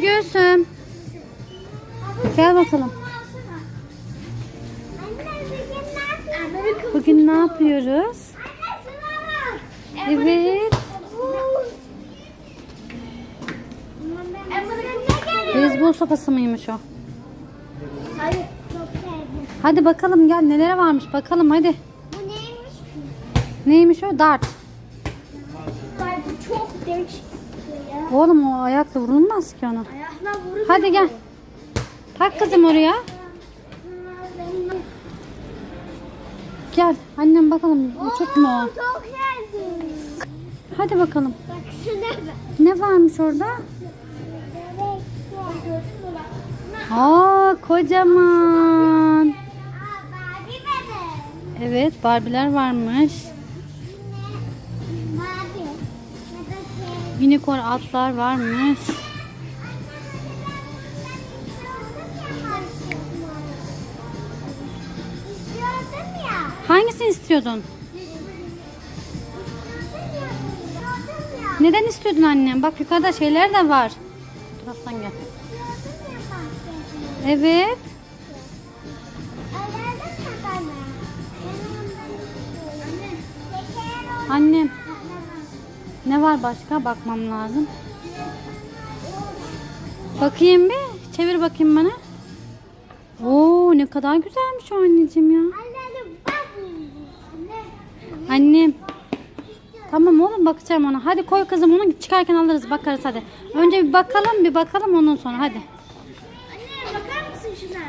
Gülsüm. Gel bakalım. Bugün ne yapıyoruz? Evet. Beyzbol sopası mıymış o? Hadi bakalım gel nelere varmış bakalım hadi. Bu neymiş? Neymiş o? Dart. Bu çok değişik. Oğlum o ayakla vurulmaz ki ona. Ayakla vuruyor. Hadi gel. Tak kızım oraya. Gel annem bakalım uçuk mu o? Çok sevdim. Hadi bakalım. Bak şuna bak. Ne varmış orada? Aa kocaman. Evet Barbie'ler varmış. Unicorn atlar varmış. İstiyordum ya. Hangisini istiyordun? Neden istiyordun annem? Bak yukarıda şeyler de var. Taraftan gel. Evet. Ayarladın ne var başka? Bakmam lazım. Bakayım bir. Çevir bakayım bana. Oo ne kadar güzelmiş o anneciğim ya. Anne. Anne. Annem. Tamam oğlum bakacağım ona. Hadi koy kızım onu çıkarken alırız bakarız hadi. Önce bir bakalım bir bakalım ondan sonra hadi.